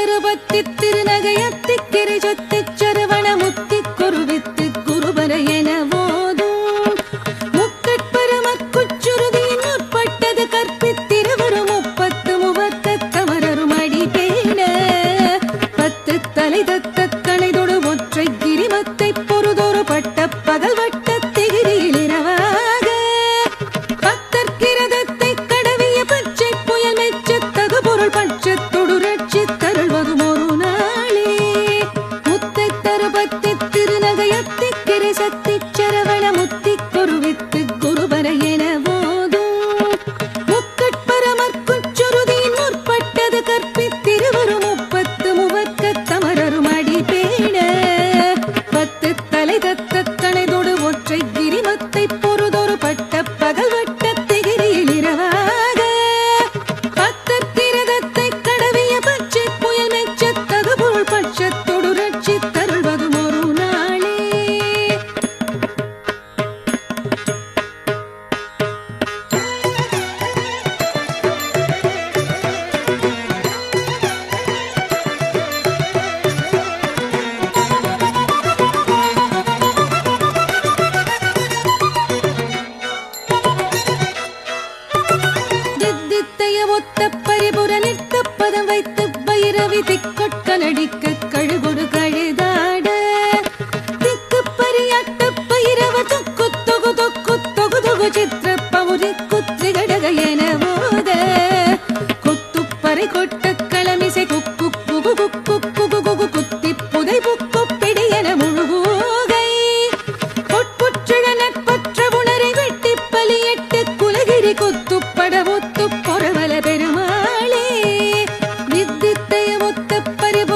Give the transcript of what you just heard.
கருபத்தி திருநகையத்தி கிரிஜொத்தி சரவணமுத்தி குருவித்து பதம் வைத்து பைரவி திக்கொட்ட நடிக்க கழுகொடு கழுதாட. திக்கு பரியாட்ட பைரவ தொக்கு தொகு தொக்கு தொகு தொகு சித்திர பவுரி குத்ரி கடக என போத கொத்துப்பறை கொட்ட களமிசை குக்கு குகு குக்கு குகு குகு குத்து ஒத்த பரிப